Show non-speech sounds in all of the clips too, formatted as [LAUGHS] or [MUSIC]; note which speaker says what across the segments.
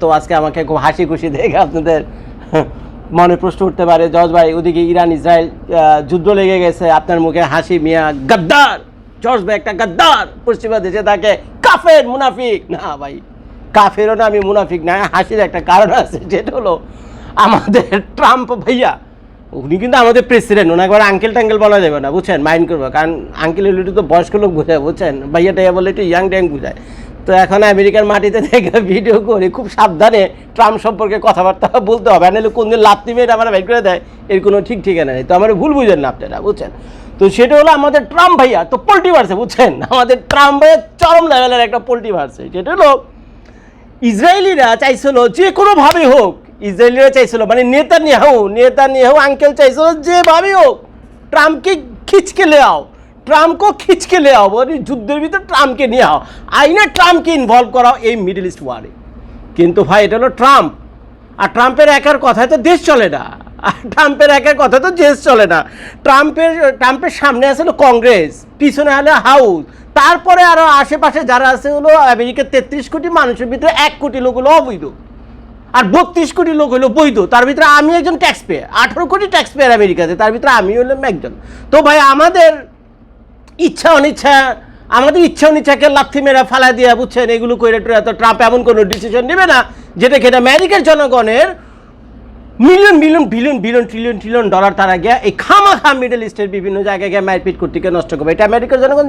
Speaker 1: তো আজকে আমাকে খুব হাসি খুশি দেখে আপনাদের মনে প্রশ্ন উঠতে পারে। জজ ভাই, ওদিকে ইরান, ইসরায়েল যুদ্ধ লেগে গেছে। আপনার মুখে হাসি, মিয়া, গাদ্দার। জজ ভাই, একটা গাদ্দার। পশ্চিমা দেশে থাকে কাফের মুনাফিক। না ভাই, কাফেরও না, আমি মুনাফিক না। হাসির একটা কারণ আছে, যেটা হলো আমাদের ট্রাম্প ভাইয়া, উনি কিন্তু আমাদের প্রেসিডেন্ট। ওনাকে একবার আঙ্কেল টাঙ্কেল বলা যাবে না, বুঝছেন? মাইন্ড করব। কারণ আঙ্কেল একটু তো বয়স্ক লোক বোঝায়, বুঝছেন? ভাইয়া টাইয়া বলে একটু ইয়াং ট্যাং বোঝায়। তো এখন আমেরিকার মাটিতে থেকে ভিডিও করে, খুব সাবধানে ট্রাম্প সম্পর্কে কথাবার্তা বলতে হবে। নাহলে কোন দিন লাত্তি মেয়ে আমার বের করে দেয়, এর কোনো ঠিক ঠিকানা নেই। তো আমার ভুল বুঝেন না আপনারা, বুঝছেন? তো সেটা হলো আমাদের ট্রাম্প ভাইয়া, তো পোলট্রি ভার্সে, বুঝছেন? আমাদের ট্রাম্প ভাইয়ের চরম লেভেলের একটা পোলট্রি মারছে সেটা হলো ইসরায়েলিরা চাইছিল যে কোনোভাবে হোক, ইসরায়েলিরা চাইছিল মানে নেতা নিয়াহু নেতা নিয়াহু আঙ্কেল চাইছিল যেভাবে হোক, ট্রাম্পকে খিচকে লে ট্রাম্পকে খিচকে আও মানে যুদ্ধের ভিতরে ট্রাম্পকে নিয়ে আও। আইনে ট্রাম্পকে ইনভলভ করাও এই মিডল ইস্ট ওয়ারে কিন্তু ভাই, এটা হলো ট্রাম্প। আর ট্রাম্পের একার কথায় তো দেশ চলে না। আর ট্রাম্পের একার কথা তো দেশ চলে না। ট্রাম্পের ট্রাম্পের সামনে আছে হলো কংগ্রেস, পিছনে হলো হাউস। তারপরে আরও আশেপাশে যারা আছে হলো আমেরিকার তেত্রিশ কোটি মানুষের ভিতরে এক কোটি লোক হলো অবৈধ। আর বত্রিশ কোটি লোক হলো বৈধ। তার ভিতরে আমি একজন ট্যাক্স পেয়ার আঠারো কোটি ট্যাক্স পেয়ার আমেরিকাতে, তার ভিতরে আমি হলাম একজন। তো ভাই, আমাদের ইচ্ছা অনিচ্ছা, আমাদের ইচ্ছা অনিচ্ছাকে লাথি মেরা ফালা দিয়ে বুঝছেন? এগুলো করে তো ট্রাম্প এমন কোনো ডিসিশন নেবে না, যেটা কিনা আমেরিকার জনগণের million million billion billion trillion trillion dollar তারা গিয়া এই খামাখা মিডল ইস্টের বিভিন্ন জায়গায় গিয়ে মারপিট করতে গিয়ে নষ্ট করবে। এটা আমেরিকার জনগণ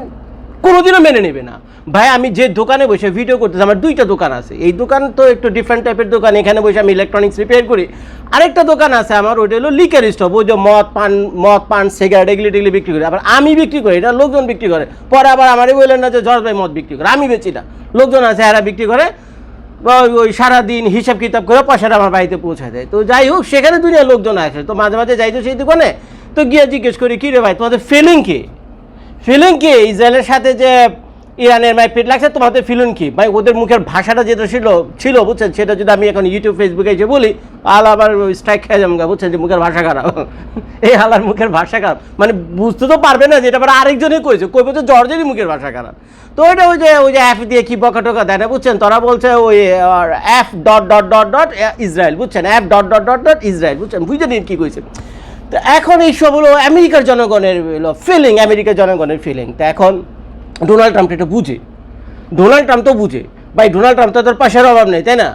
Speaker 1: কোনোদিনও মেনে নেবে না। ভাই, আমি যে দোকানে বসে ভিডিও করতেছি, আমার দুইটা দোকান আছে। এই দোকান তো একটু ডিফারেন্ট টাইপের দোকান। এখানে বসে আমি ইলেকট্রনিক্স রিপেয়ার করি। আরেকটা দোকান আছে আমার, ওইটা হলো লিকার স্টপ ওই যে মদ পান মদ পান সিগারেট এগুলি টেগুলি বিক্রি করি। আবার আমি বিক্রি করি, এটা লোকজন বিক্রি করে। পরে আবার আমারই বললেন না যে জর্জ ভাই, মদ বিক্রি করে। আমি বেচি না। লোকজন আছে, এরা বিক্রি করে। ওই- সারাদিন হিসাব কিতাব করে পয়সাটা আমার বাড়িতে পৌঁছায় দেয়। তো যাই হোক, সেখানে দুনিয়ার লোকজন আসে। তো মাঝে মাঝে যাই তো সেই দোকানে। তো গিয়ে জিজ্ঞেস করি, কী রে ভাই, তোমাদের ফিলিং কি? ফিলিং কি? ইসরায়েলের সাথে যে ইরানের মাইপিট লাগছে তোমাদের ফিলিং কি? ভাই, ওদের মুখের ভাষাটা যেটা ছিল ছিল, বুঝছেন? সেটা যদি আমি এখন ইউটিউব ফেসবুকে এসে বলি আল আবার স্ট্রাইক খেয়ে যাব বুঝছেন? যে মুখের ভাষা খারাপ। [LAUGHS] এই আলার মুখের ভাষা খারাপ। মানে বুঝতে তো পারবে না যেটা আবার আরেকজনই কইছে কই বলছে জর্জেরই মুখের ভাষা খারাপ। তো ওইটা ওই যে ওই যে অ্যাপ দিয়ে কি বকা টকা দেয় না, বুঝছেন? তারা বলছে ওই app dot dot dot dot Israel, বুঝছেন? App dot dot dot dot Israel, বুঝছেন? বুঝতে নিন কি কইছে। তো এখন এইসব হলো আমেরিকার জনগণের হলো ফিলিং আমেরিকার জনগণের ফিলিং তো এখন ডোনাল্ড ট্রাম্প এটা বুঝে। ডোনাল্ড ট্রাম্প তো বুঝে। ভাই, ডোনাল্ড ট্রাম্প তো তোর পয়সার অভাব নেই, তাই না?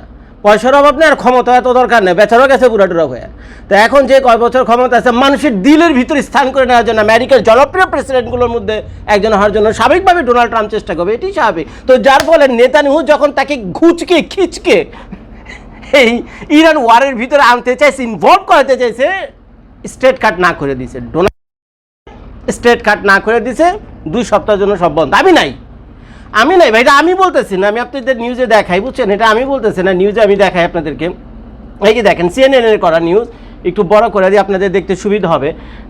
Speaker 1: পয়সার অভাব নেই আর ক্ষমতা এত দরকার নেই, বেচারও গেছে পুরা টুরা হয়ে। তো এখন যে কয় বছর ক্ষমতা আছে, মানুষের দিলের ভিতরে স্থান করে নেওয়ার জন্য আমেরিকার জনপ্রিয় প্রেসিডেন্টগুলোর মধ্যে একজন হওয়ার জন্য স্বাভাবিকভাবে ডোনাল্ড ট্রাম্প চেষ্টা করবে। এটি স্বাভাবিক। তো যার ফলে নেতানিহু যখন তাকে ঘুচকে, খিচকে, এই ইরান ওয়ারের ভিতরে আনতে চাইছে ইনভলভ করাতে চাইছে স্টেট কাট না করে দিয়েছে ডোনাল্ড স্টেট কাট না করে দিছে, দুই সপ্তাহের জন্য সব বন্ধ। আমি নাই। আমি নাই ভাই এটা আমি বলতেছি না, আমি আপনাদের নিউজে দেখাই, বুঝছেন? এটা আমি বলতেছি না নিউজে আমি দেখাই আপনাদেরকে। এই যে দেখেন সিএনএন এর করা নিউজ একটু বড় করে দিয়ে আপনাদের দেখতে সুবিধা হবে।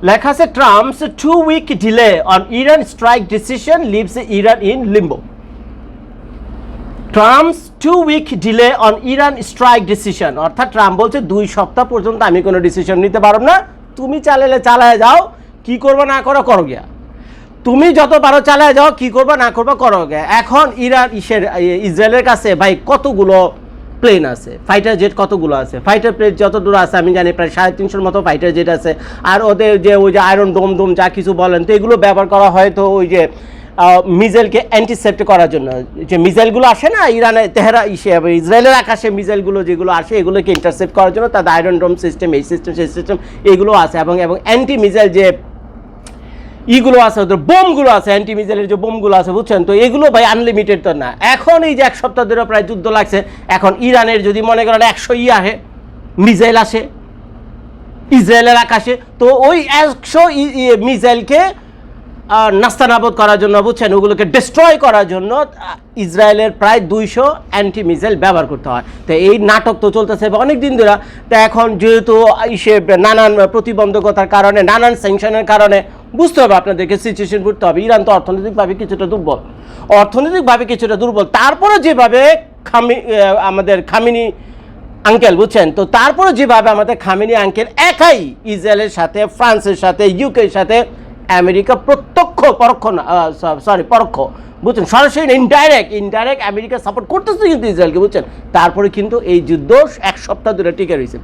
Speaker 1: লেখা আছে Trump's two week delay on Iran strike decision leaves Iran in limbo Trump's two week delay on Iran strike decision অর্থাৎ ট্রাম্প বলছে, দুই সপ্তাহ পর্যন্ত আমি কোনো ডিসিশন নিতে পারব না তুমি চালালে চালায় যাও, কি করব না করো করো গিয়া। তুমি যত পারো চালায় যাও, কি করব না করব, করো গিয়া। এখন ইরান, ইসের ইসরায়েলের কাছে ভাই কতগুলো প্লেন আছে? ফাইটার জেট কতগুলো আছে? ফাইটার প্লেট যত দূর আছে, আমি জানি প্রায় সাড়ে তিনশোর মতো ফাইটার জেট আছে। আর ওদের যে ওই যে আয়রন ডোম ডোম যা কিছু বলেন, তো এগুলো ব্যবহার করা হয় তো ওই যে মিজাইলকে অ্যান্টিসেপ্ট করার জন্য। যে মিজাইলগুলো আসে না, ইরানে তেহরা ইসে ইসরায়েলের আকাশে মিজাইলগুলো যেগুলো আসে, এগুলোকে ইন্টারসেপ্ট করার জন্য, তাদের আয়রন ডোম সিস্টেম এই সিস্টেম সেই সিস্টেম এগুলো আছে। এবং এবং অ্যান্টি মিজাইল যে ইগুলো আছে, ওদের বোমগুলো আছে অ্যান্টি মিজাইলের যে বোমগুলো আছে, বুঝছেন? তো এগুলো ভাই আনলিমিটেড তো না। এখন এই যে এক সপ্তাহ ধরে প্রায় যুদ্ধ লাগছে, এখন ইরানের যদি মনে করেন একশো ই আসে মিজাইল আসে, ইসরায়েলের আকাশে, তো ওই একশো মিসাইলকে নাস্তানাবদ করার জন্য, বুঝছেন? ওগুলোকে ডিস্ট্রয় করার জন্য ইসরায়েলের প্রায় দুইশো অ্যান্টি মিসাইল ব্যবহার করতে হয়। তো এই নাটক তো চলতেছে অনেক দিন ধরে। তো এখন যেহেতু নানান প্রতিবন্ধকতার কারণে, নানান স্যাংশনের কারণে, বুঝতে হবে আপনাদেরকে সিচুয়েশন বুঝতে হবে। ইরান তো অর্থনৈতিকভাবে কিছুটা দুর্বল। অর্থনৈতিকভাবে কিছুটা দুর্বল। তারপরে যেভাবে খামি আমাদের খামিনি আঙ্কেল বুঝছেন? তো তারপরে যেভাবে আমাদের খামিনি আঙ্কেল একাই ইসরায়েলের সাথে, ফ্রান্সের সাথে ইউকের সাথে আমেরিকা প্রত্যক্ষ, পরোক্ষ না সরি পরোক্ষ। বুঝছেন? সরাসরি ইনডাইরেক্ট ইনডাইরেক্ট আমেরিকা সাপোর্ট করতেছে কিন্তু ইসরায়েলকে, বুঝছেন? তারপরে কিন্তু এই যুদ্ধ এক সপ্তাহ ধরে টিকে রয়েছে।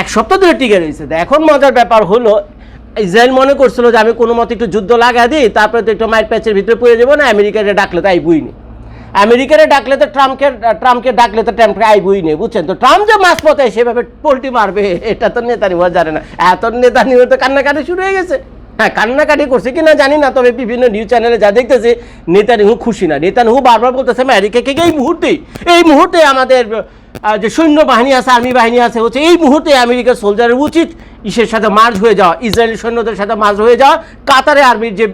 Speaker 1: এক সপ্তাহ ধরে টিকে রয়েছে। এখন মজার ব্যাপার হলো, ইসরায়েল মনে করছিল যে আমি কোনো মতে একটু যুদ্ধ লাগা দিই, তারপরে তো একটু মায়ের প্যাচের ভিতরে পড়ে যাব না, আমেরিকাকে ডাকলে তাই বুঝিনি আমেরিকারে ডাকলে তো ট্রাম্পকে ট্রাম্পকে ডাকলে তো ট্রাম্পকে আই বুঝি নেই বুঝছেন? তো ট্রাম্প যে মাছ পথে সেভাবে পোল্টি মারবে, এটা তো নেতা নিয়ে জানে না। এত নেতা নিয়ে তো কান্নাকাটি শুরু হয়ে গেছে। হ্যাঁ কান্নাকাটি করছে কিনা জানি না, তবে বিভিন্ন নিউজ চ্যানেলে যা দেখতেছে, নেতানিহু খুশি না। নেতানিহু বারবার বলতেছে আমেরিকাকে এই মুহূর্তে এই মুহূর্তে আমাদের যে সৈন্য বাহিনী আছে আর্মি বাহিনী আছে, হচ্ছে এই মুহূর্তে আমেরিকার সোলজারের উচিত ইসের সাথে মার্জ হয়ে যাওয়া, ইসরায়েলি সৈন্যদের সাথে মার্জ হয়ে যাওয়া। কাতারে আর্মির যে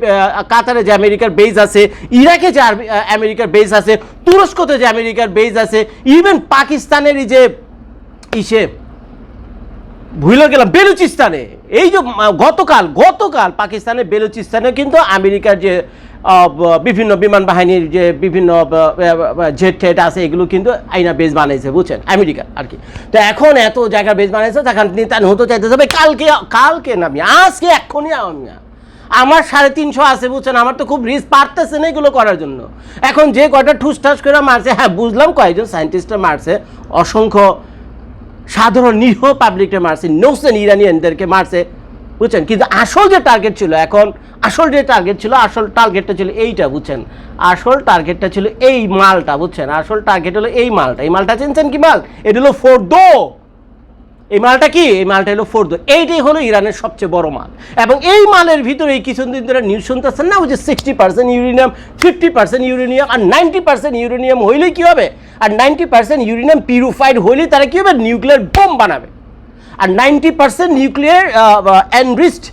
Speaker 1: কাতারে যে আমেরিকার বেজ আছে, ইরাকে যে আমেরিকার বেজ আছে, তুরস্কতে যে আমেরিকার বেজ আছে ইভেন পাকিস্তানের যে ইসে, ভুলে গেলাম, বেলুচিস্তানে এই যে গতকাল গতকাল পাকিস্তানের বেলুচিস্তানে কিন্তু আমেরিকার যে বিভিন্ন বিমান বাহিনীর যে বিভিন্ন জেট টেট আছে, এগুলো কিন্তু আইনা বেজ বানাইছে বুঝছেন? আমেরিকা আর কি। তো এখন এত জায়গার বেস বানাইছে তখন নেতান হতে চাইতেছে ভাই কালকে কালকে নামি আজকে, এক্ষুনি আমি আমার সাড়ে তিনশো আছে, বুঝছেন? আমার তো খুব রিস্ক পারতেছে না এগুলো করার জন্য। এখন যে কয়টা ঠুস ঠাস করে মারছে হ্যাঁ বুঝলাম কয়েকজন সায়েন্টিস্টরা মারছে, অসংখ্য সাধারণ নিরীহ পাবলিককে মারছে, নৌসেন ইরানিয়ানদেরকে মারছে, বুঝছেন? কিন্তু আসল যে টার্গেট ছিল এখন, আসল যে টার্গেট ছিল, আসল টার্গেটটা ছিল এইটা, বুঝছেন? আসল টার্গেটটা ছিল এই মালটা, বুঝছেন? আসল টার্গেট হলো এই মালটা। এই মালটা চিনছেন কি মাল? এটা হলো ফোর দো এই মালটা কি? এই মালটা হলো ফোর্দ এইটাই হলো ইরানের সবচেয়ে বড় মাল। এবং এই মালের ভিতরে এই কিছুদিন ধরে নিউজ শুনতেছেন না? ওই যে sixty percent uranium fifty percent uranium আর নাইনটি পার্সেন্ট ইউরেনিয়াম হইলেই কী হবে? আর নাইনটি পার্সেন্ট ইউরেনিয়াম পিউরিফাইড হইলেই তারা কী হবে? নিউক্লিয়ার বোম বানাবে। আর ninety percent nuclear enriched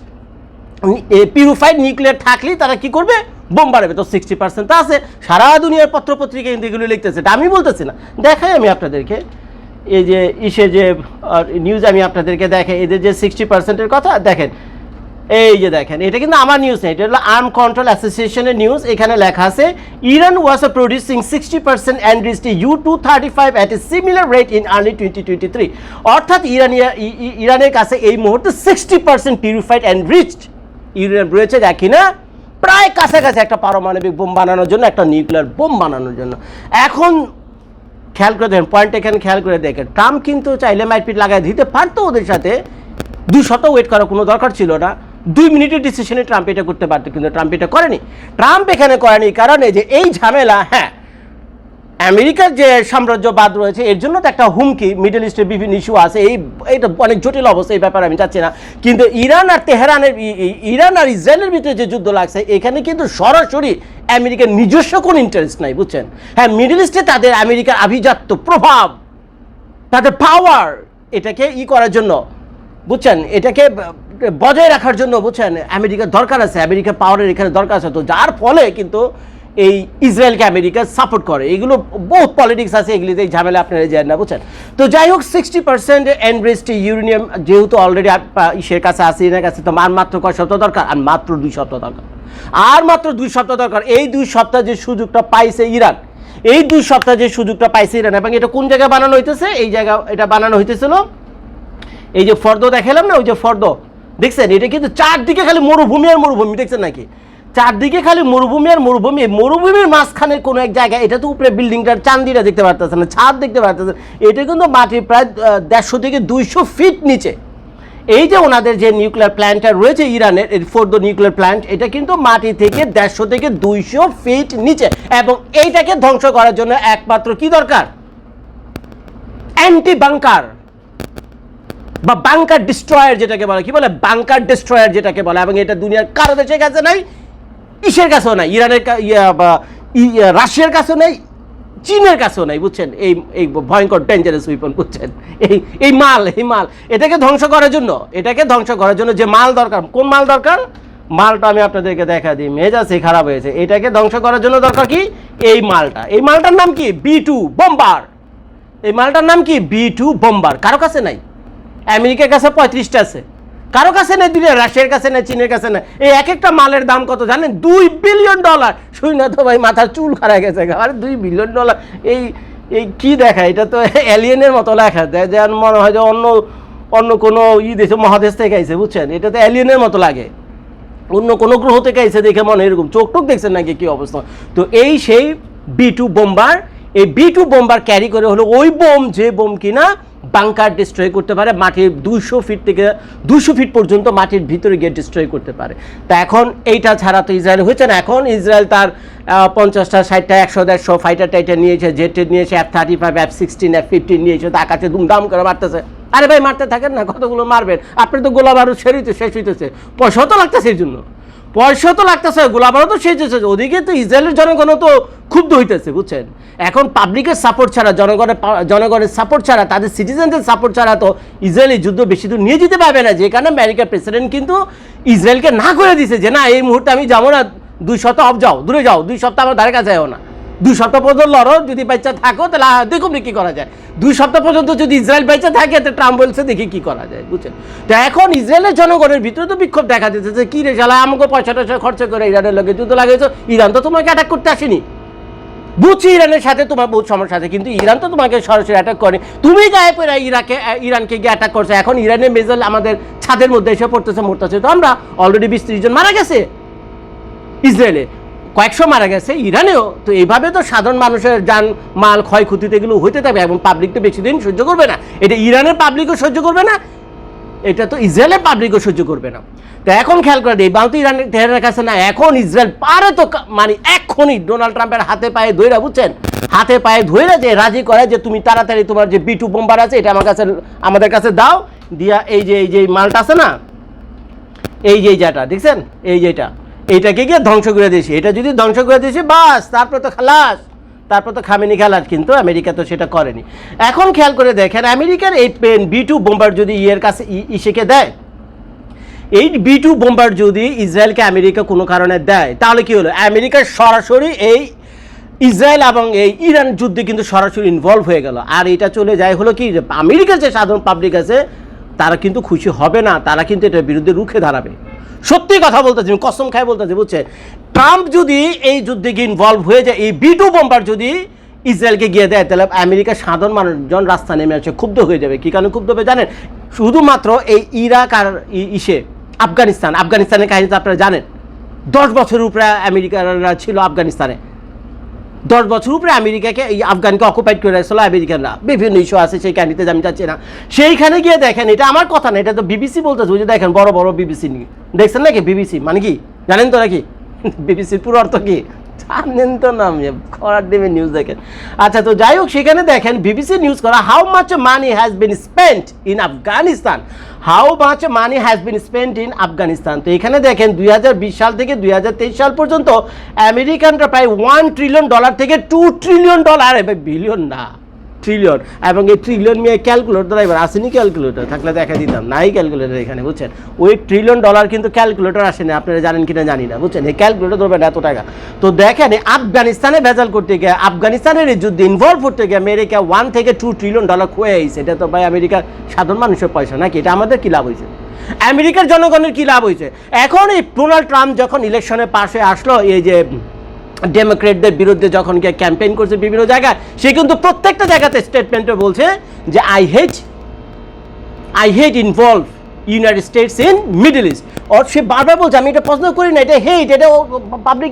Speaker 1: purified nuclear থাকলেই তারা কি করবে? বোম বাড়াবে তো সিক্সটি পার্সেন্ট তো আছে। সারা দুনিয়ার পত্রপত্রিকা কিন্তু এগুলো লিখতেছে। এটা আমি বলতেছি না। দেখাই আমি আপনাদেরকে। এই যে ইসে যে নিউজ আমি আপনাদেরকে দেখে এদের যে সিক্সটি পার্সেন্টের কথা, দেখেন, এই যে দেখেন, এটা কিন্তু আমার নিউজ নেই এটা হলো আর্ম কন্ট্রোল অ্যাসোসিয়েশনের নিউজ এখানে লেখা আছে, Iran was producing sixty percent and you to thirty five at a similar rate in early twenty twenty three অর্থাৎ ইরানিয়া ইরানের কাছে এই মুহূর্তে sixty percent purified enriched uranium রয়েছে দেখি না, প্রায় কাছাকাছি একটা পারমাণবিক বোম বানানোর জন্য, একটা নিউক্লিয়ার বোম বানানোর জন্য। এখন খেয়াল করে দেখেন পয়েন্ট এখানে খেয়াল করে দেখেন। ট্রাম্প কিন্তু চাইলে মারপিট লাগাই দিতে পারতো ওদের সাথে। দুই শত ওয়েট করার কোনো দরকার ছিল না। দুই মিনিটের ডিসিশনে ট্রাম্প এটা করতে পারতো, কিন্তু ট্রাম্প এটা করেনি। ট্রাম্প এখানে করেনি, কারণে যে এই ঝামেলা হ্যাঁ আমেরিকার যে সাম্রাজ্যবাদ রয়েছে, এর জন্য তো একটা হুমকি মিডল ইস্টের বিভিন্ন ইস্যু আছে। এই এটা অনেক জটিল অবস্থা, এই ব্যাপারে আমি চাচ্ছি না। কিন্তু ইরান আর তেহরানের ইরান আর ইসরায়েলের ভিতরে যে যুদ্ধ লাগছে, এখানে কিন্তু সরাসরি আমেরিকার নিজস্ব কোনো ইন্টারেস্ট নাই, বুঝছেন? হ্যাঁ মিডল ইস্টে তাদের আমেরিকার আভিজাত্য প্রভাব, তাদের পাওয়ার এটাকে ই করার জন্য, বুঝছেন? এটাকে বজায় রাখার জন্য, বুঝছেন? আমেরিকার দরকার আছে, আমেরিকার পাওয়ারের এখানে দরকার আছে। তো যার ফলে কিন্তু এই ইসরায়েলকে আমেরিকা সাপোর্ট করে। এগুলো বহুত পলিটিক্স আছে, এগুলিতে ঝামেলা আপনারা জানেন না, বুঝছেন? তো যাই হোক সিক্সটি পার্সেন্ট এনরিস্টি ইউরেনিয়াম যেহেতু অলরেডি ইসের কাছে আছে এনার কাছে, তো আর মাত্র কয় সপ্তাহ দরকার? আর মাত্র দুই সপ্তাহ দরকার। আর মাত্র দুই সপ্তাহ দরকার। এই দুই সপ্তাহ যে সুযোগটা পাইছে ইরান, এই দুই সপ্তাহ যে সুযোগটা পাইছে ইরান, এবং এটা কোন জায়গায় বানানো হইতেছে? এই জায়গা, এটা বানানো হইতেছিল, এই যে ফর্দ দেখালাম না, ওই যে ফর্দ, দেখছেন? এটা কিন্তু চারদিকে খালি মরুভূমি আর মরুভূমি, দেখছেন নাকি? চারদিকে খালি মরুভূমি আর মরুভূমি। মরুভূমির মাঝখানে কোনো এক জায়গায়, এটা তো উপরে বিল্ডিংটার চান্দিটা দেখতে পারতেছেন না, ছাদ দেখতে পারতেছেন। এটা কিন্তু মাটির প্রায় দেড়শো থেকে দুইশো ফিট নিচে। এই যে ওনাদের যে নিউক্লিয়ার প্ল্যান্টটা রয়েছে ইরানের ফোর্দ নিউক্লিয়ার প্ল্যান্ট, এটা কিন্তু মাটি থেকে দেড়শো থেকে দুইশো ফিট নিচে। এবং এইটাকে ধ্বংস করার জন্য একমাত্র কি দরকার? অ্যান্টি বাংকার বা বাংকার ডিস্ট্রয়ার যেটাকে বলে, কি বলে? বাংকার ডিস্ট্রয়ার যেটাকে বলে, এবং এটা দুনিয়ার কারও দেশের গেছে নাই ইসের কাছেও নাই? ইরানের রাশিয়ার কাছেও নেই, চীনের কাছেও নাই, বুঝছেন? এই এই ভয়ঙ্কর ডেঞ্জারাস উইপন বুঝছেন? এই এই মাল এই মাল। এটাকে ধ্বংস করার জন্য, এটাকে ধ্বংস করার জন্য যে মাল দরকার, কোন মাল দরকার? মালটা আমি আপনাদেরকে দেখা দিই মেজাজে খারাপ হয়েছে। এটাকে ধ্বংস করার জন্য দরকার কি? এই মালটা। এই মালটার নাম কি? B two bomber. এই মালটার নাম কি? B two bomber. কারও কাছে নাই? আমেরিকার কাছে পঁয়ত্রিশটা আছে। কারও কাছে নেই দুনিয়া রাশিয়ার কাছে নেই, চীনের কাছে নেই। এই এক একটা মালের দাম কত জানেন? দুই বিলিয়ন ডলার শুই না তো ভাই, মাথার চুল খারাপ গেছে আরে দুই বিলিয়ন ডলার এই এই কি দেখা এটা তো অ্যালিয়েনের মতো লেখা। যায় যেন মনে হয় যে অন্য অন্য কোনো ই দেশে, মহাদেশ থেকে আইছে, বুঝছেন? এটা তো অ্যালিয়েনের মতো লাগে। অন্য কোনো গ্রহ থেকে এসে দেখে মনে এরকম। চোখ টোক দেখছেন নাকি কি অবস্থা? তো এই সেই বি টু বোম্বার এই বি টু বোম্বার ক্যারি করে হলো ওই বোম, যে বোম কিনা বাংকার ডিস্ট্রয় করতে পারে, মাটির দুইশো ফিট থেকে দুইশো ফিট পর্যন্ত মাটির ভিতরে গিয়ে ডিস্ট্রয় করতে পারে। তা এখন এইটা ছাড়া তো ইসরায়েল হয়েছে না। এখন ইসরায়েল তার পঞ্চাশটা, ষাটটা, একশো, দেড়শো ফাইটার টাইটার নিয়েছে জেটের নিয়েছে F thirty five F sixteen F fifteen নিয়েছে, তা আকাশে দুমদাম করে মারতেছে। আরে ভাই, মারতে থাকেন না, কতগুলো মারবেন? আপনি তো গোলা বারুদ সেরিতে শেষ হইতেছে। পয়সাও তো লাগতেছে এই জন্য। পয়সা তো লাগতেছে, গোলাবারও তো হয়েছে ওদিকে তো ইসরায়েলের জনগণও তো ক্ষুব্ধ হইতেছে, বুঝছেন? এখন পাবলিকের সাপোর্ট ছাড়া, জনগণের জনগণের সাপোর্ট ছাড়া, তাদের সিটিজেনদের সাপোর্ট ছাড়া তো ইসরায়েলি যুদ্ধ বেশি দূর নিয়ে যেতে পারবে না, যে কারণে আমেরিকার প্রেসিডেন্ট কিন্তু ইসরায়েলকে না করে দিছে, যে না, এই মুহূর্তে আমি যাব না, দুই সপ্তাহ অফ যাও, দূরে যাও, দুই সপ্তাহ আমার ধারে কাছে যাও না। দুই সপ্তাহ পর্যন্ত লড়ো, যদি বাচ্চা থাকো, তাহলে দেখুন কি করা যায়। দুই সপ্তাহ পর্যন্ত যদি ইসরায়েল বাচ্চা থাকে, তো ট্রাম্প বলছে, দেখি কি করা যায় বুঝছেন? তো এখন ইসরায়েলের জনগণের ভিতরে তো বিক্ষোভ দেখা দিতেছে যে, কি রে শালা, আমাকে পয়সা টয়সা খরচ করে ইরানের লোকে যুদ্ধ লাগিয়েছো? ইরান তো তোমাকে অ্যাটাক করতে আসেনি। বুঝছি ইরানের সাথে তোমার বহুত সমস্যা আছে, কিন্তু ইরান তো তোমাকে সরাসরি অ্যাটাক করে তুমি গায়ে পড়ে ইরাকে ইরানকে গিয়ে অ্যাটাক করছ। এখন ইরানের মেজাল আমাদের ছাদের মধ্যে এসে পড়তেছে, মরতেছে। তো আমরা অলরেডি বিশ ত্রিশ জন মারা গেছে। ইসরায়েলে। কয়েকশো মারা গেছে, ইরানেও। তো এইভাবে তো সাধারণ মানুষের যান, মাল, ক্ষয়ক্ষতিতে এগুলো হইতে থাকবে, এবং পাবলিক তো বেশি দিন সহ্য করবে না। এটা ইরানের পাবলিকও সহ্য করবে না, এটা তো ইসরায়েলের পাবলিকও সহ্য করবে না। তো এখন খেয়াল করে এই বাল তো ইরানের তেহরানের কাছে না, এখন ইসরায়েল পারে তো মানে এক্ষুনি ডোনাল্ড ট্রাম্পের হাতে পায়ে ধইরা, বুঝছেন? হাতে পায়ে ধইরা যে রাজি করে যে তুমি তাড়াতাড়ি তোমার যে বিটু বোম্বার আছে, এটা আমার কাছে, আমাদের কাছে দাও। দিয়া এই যে এই যে মালটা আছে না, এই যে যেটা দেখছেন? এই যেটা এইটাকে গিয়ে ধ্বংস করে দিয়েছি। এটা যদি ধ্বংস করে দিয়েছি, বাস, তারপর তো খালাস। তারপর তো খামেনি খালাস, কিন্তু আমেরিকা তো সেটা করেনি। এখন খেয়াল করে দেখেন, আমেরিকার এই পেন বি টু বোম্বার যদি ইয়ের কাছে ইসেকে দেয়, এই বি টু বোম্বার যদি ইসরায়েলকে আমেরিকা কোনো কারণে দেয়, তাহলে কি হলো? আমেরিকা সরাসরি এই ইসরায়েল এবং এই ইরান যুদ্ধে কিন্তু সরাসরি ইনভলভ হয়ে গেল। আর এটা চলে যায় হলো কি আমেরিকার যে সাধারণ পাবলিক আছে, তারা কিন্তু খুশি হবে না, তারা কিন্তু এটার বিরুদ্ধে রুখে দাঁড়াবে। সত্যি কথা বলতেছি কসম খাই বলতেছি, বুঝছে? ট্রাম্প যদি এই যুদ্ধে গিয়ে ইনভলভ হয়ে যায়, এই বিটু টু বোম্বার যদি ইসরায়েলকে গিয়ে দেয়, তাহলে আমেরিকার সাধারণ মানুষজন রাস্তা নেমে আসে, ক্ষুব্ধ হয়ে যাবে। কী কারণে ক্ষুব্ধ হবে জানেন? শুধুমাত্র এই ইরাক আর ইসে, আফগানিস্তান। আফগানিস্তানের কাহিনী তো আপনারা জানেন। দশ বছরের উপরে আমেরিকানরা ছিল আফগানিস্তানে। দশ বছর উপরে আমেরিকাকে, এই আফগানকে অকুপাইড করে রাখছিল আমেরিকানরা। বিভিন্ন ইস্যু আছে, সেই কাহিনীতে আমি যাচ্ছি না। সেইখানে গিয়ে দেখেন, এটা আমার কথা না, এটা তো বিবিসি বলতেছে যে দেখেন, বড় বড় বিবিসি নিয়ে। দেখছেন নাকি বিবিসি মানে কি? জানেন তো নাকি? [LAUGHS] বিবিসির পুরো অর্থ কি? জানেন তো না খরার নিউজ দেখেন। আচ্ছা তো যাই হোক, সেখানে দেখেন বিবিসি নিউজ করা how much money has been spent in Afghanistan how much money has been spent in Afghanistan তো এখানে দেখেন, দুই হাজার বিশ সাল থেকে দুই হাজার তেইশ সাল পর্যন্ত আমেরিকানরা প্রায় ওয়ান ট্রিলিয়ন ডলার থেকে টু ট্রিলিয়ন ডলার বিলিয়ন না। ট্রিলিয়ন এবং এই ট্রিলিয়ন নিয়ে ক্যালকুলেটর এবার আসেনি ক্যালকুলেটর থাকলে দেখা দিতাম। নাই ক্যালকুলেটর এখানে, বুঝছেন? ওই ট্রিলিয়ন ডলার কিন্তু ক্যালকুলেটর আসেনি, আপনারা জানেন কিনা জানি না, বুঝছেন? এই ক্যালকুলেটর ধরবেন এত টাকা। তো দেখেন আফগানিস্তানে ভেজাল করতে গিয়ে, আফগানিস্তানের যুদ্ধে ইনভলভ করতে গিয়ে আমেরিকা ওয়ান থেকে টু ট্রিলিয়ন ডলার খুয়ে আইছে। এটা তো ভাই আমেরিকার সাধারণ মানুষের পয়সা নাকি? এটা আমাদের কি লাভ হয়েছে আমেরিকার জনগণের কি লাভ হয়েছে এখন এই ডোনাল্ড ট্রাম্প যখন ইলেকশনে পাশে আসলো, এই যে ডেমোক্রেটদের বিরুদ্ধে যখন গিয়ে ক্যাম্পেইন করছে বিভিন্ন জায়গায়, সে কিন্তু প্রত্যেকটা জায়গাতে স্টেটমেন্টে বলছে যে I hate I hate involve United States in Middle East ওর সে বারবার বলছে, আমি এটা পছন্দ করি না, এটা হেট এটা public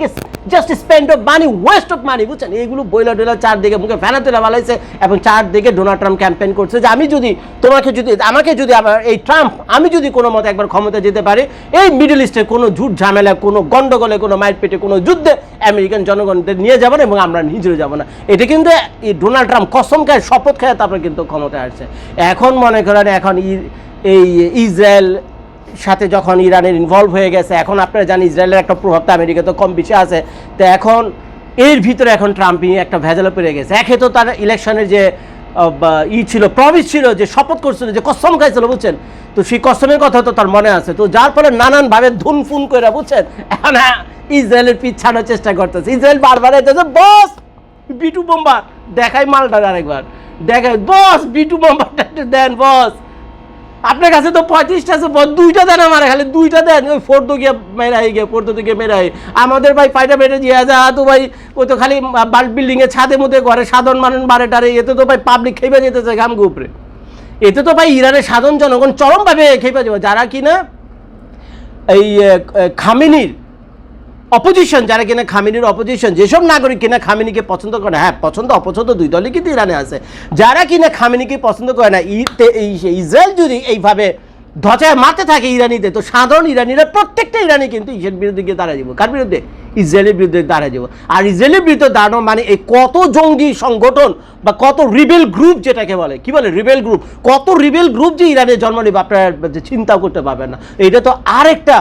Speaker 1: just spend of money waste of money বুঝছেন? এইগুলো বইলা টইলা চারদিকে মুখে ফেলা তেলা বালাইছে এবং চারদিকে ডোনাল্ড ট্রাম্প ক্যাম্পেন করছে যে আমি যদি তোমাকে যদি, আমাকে যদি আমার এই ট্রাম্প আমি যদি কোনো মতে একবার ক্ষমতা যেতে পারি, এই মিডল ইস্টে কোনো ঝুট ঝামেলা, কোনো গন্ডগোলে, কোনো মারপেটে কোনো যুদ্ধে আমেরিকান জনগণদের নিয়ে যাব না এবং আমরা নিজেও যাব না। এটা কিন্তু এই ডোনাল্ড ট্রাম্প কসম খায়, শপথ খায়, তারপরে কিন্তু ক্ষমতায় আসছে। এখন মনে করেন, এখন এই ইসরায়েল সাথে যখন ইরানের ইনভলভ হয়ে গেছে এখন আপনারা জানেন ইসরায়েলের একটা প্রভাব তো আমেরিকা তো কম বেশি আছে। তো এখন এর ভিতরে এখন ট্রাম্পই একটা ভেজালে পেরে গেছে। একে তো তার ইলেকশনের যে ই ছিল প্রমিস ছিল যে শপথ করছিল যে কসম খাইছিল বুঝছেন? তো সেই কসমের কথা তো তার মনে আছে। তো যার ফলে নানানভাবে ধুন ফুন করে বুঝছেন? এখন হ্যাঁ, ইসরায়েলের পিছানোর চেষ্টা করতেছে। ইসরায়েল বারবার এসেছে বস বিটু বোম্বার দেখাই মালটা আরেকবার। দেখাই বস বিটু বোম্বারটা দেন বস। আপনার কাছে তো পঁয়ত্রিশটা আছে দুইটা দেন আমার, খালি দুইটা দেন। ওই ফোর্থ গিয়ে মেরা হয়ে গিয়ে ফোর্থ গিয়ে মেরা হয়ে আমাদের ভাই ফাইটা বেটে যে যা তো ভাই ওই তো খালি বাল্ড বিল্ডিংয়ে এর ছাদে মধ্যে ঘরে সাধারণ মানুষ বারে টারে এতে তো ভাই পাবলিক খেপে যেতেছে ঘাম উপরে এতে তো ভাই ইরানের সাধারণ জনগণ চরমভাবে খেপে যাবে। যারা কিনা এই খামেনির অপোজিশন যারা কিনা খামিনির অপোজিশন যেসব নাগরিক কিনা খামিনিকে পছন্দ করে না, হ্যাঁ পছন্দ অপছন্দ দুই দলই কিন্তু ইরানে আছে। যারা কিনা খামিনিকে পছন্দ করে না ইসরায়েল যদি এইভাবে ধচায় মারতে থাকে ইরানিতে তো সাধারণ ইরানিরা প্রত্যেকটা ইরানি কিন্তু ইসরায়েল বিরুদ্ধে গিয়ে দাঁড়ায় যাব। কার বিরুদ্ধে? ইসরায়েলের বিরুদ্ধে দাঁড়ায় যাব। আর ইসরায়েলের বিরুদ্ধে দাঁড়ানো মানে এই কত জঙ্গি সংগঠন বা কত রিবেল গ্রুপ যেটাকে বলে কি বলে রিবেল গ্রুপ? কত রিবেল গ্রুপ যে ইরানে জন্ম নেবে আপনারা যে চিন্তাও করতে পারবেন না। এটা তো আরেকটা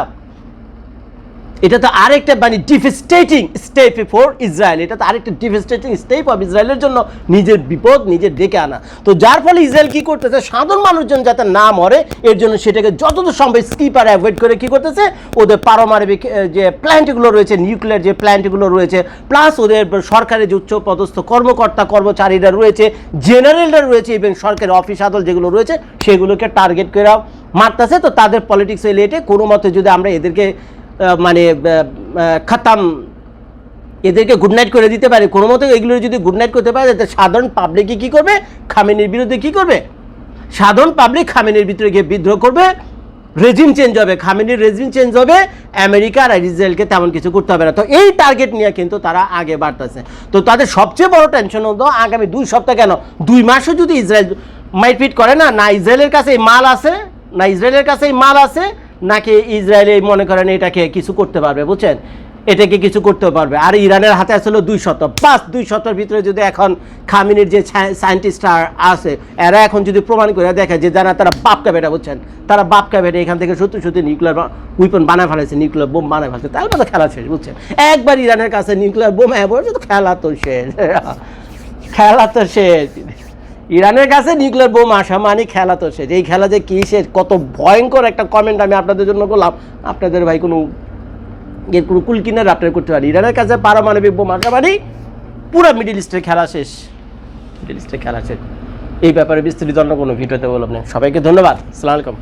Speaker 1: এটা তো আরেকটা মানে ডিফেস্টেটিং স্টেপ ফর ইসরায়েল এটা তো আরেকটা ডিফেস্টেটিং স্টেপ অফ ইসরায়েলের জন্য নিজের বিপদ নিজের ডেকে আনা। তো যার ফলে ইসরায়েল কি করতেছে? সাধারণ মানুষজন যাতে না মরে, এর জন্য সেটাকে যতদূর সম্ভব স্কিপার অ্যাভয়েড করে কি করতেছে? ওদের পারমাণবিক যে প্ল্যান্টগুলো রয়েছে নিউক্লিয়ার যে প্ল্যান্টগুলো রয়েছে প্লাস ওদের সরকারের যে উচ্চ পদস্থ কর্মকর্তা, কর্মচারীরা রয়েছে জেনারেলরা রয়েছে এবং সরকারি অফিস আদল যেগুলো রয়েছে, সেগুলোকে টার্গেট করে মারতেছে। তো তাদের পলিটিক্স রিলেটে কোনো মতে যদি আমরা এদেরকে মানে খাতাম। এদেরকে গুড নাইট করে দিতে পারে। কোনো মতো এগুলো যদি গুড নাইট করতে পারে সাধারণ পাবলিকই কী করবে? খামেনির বিরুদ্ধে কী করবে? সাধারণ পাবলিক খামেনির ভিতরে গিয়ে বিদ্রোহ করবে। রেজিম চেঞ্জ হবে। খামেনির রেজিম চেঞ্জ হবে। আমেরিকা আর ইসরায়েলকে তেমন কিছু করতে হবে না। তো এই টার্গেট নিয়ে কিন্তু তারা আগে বাড়তেছে। তো তাদের সবচেয়ে বড় টেনশন হতো আগামী দুই সপ্তাহ কেন? দুই মাসও যদি ইসরায়েল মাইটপিট করে না না ইসরায়েলের কাছে এই মাল আছে, না ইসরায়েলের কাছে এই মাল আছে নাকি ইসরায়েলে মনে করেন এটাকে কিছু করতে পারবে, বুঝছেন? এটাকে কিছু করতে পারবে। আর ইরানের হাতে আসলে দুই শত। পাঁচ দুই শতর ভিতরে যদি এখন খামিনের যে সায়েন্টিস্টরা আছে, এরা এখন যদি প্রমাণ করে দেখে যে যারা তারা বাপকা বেটা, বুঝছেন? তারা বাপকা বেটা, এখান থেকে সত্যি সত্যি নিউক্লিয়ার উইপন বানায় ফেলেছে নিউক্লিয়ার বোম বানায় ফেলেছে। তাহলে তো খেলা শেষ, বুঝছেন? একবার ইরানের কাছে নিউক্লিয়ার বোম হ্যাঁ বলছে তো খেলা তো শেষ। [LAUGHS] খেলা তো শেষ। ইরানের কাছে নিউক্লিয়ার বোম আসা মানে খেলা তো শেষ। এই খেলা যে কী শেষ, কত ভয়ঙ্কর একটা কমেন্ট আমি আপনাদের জন্য করলাম। আপনাদের ভাই কোনো এর কোনো কুল কিনার আপনারা করতে পারি ইরানের কাছে পারমাণবিক বোম আসা মানে পুরো মিডিল ইস্টের খেলা শেষ। মিডিল ইস্টের খেলা শেষ। এই ব্যাপারে বিস্তারিত অন্য কোনো ভিডিওতে বললাম না। সবাইকে ধন্যবাদ। আলাইকুম।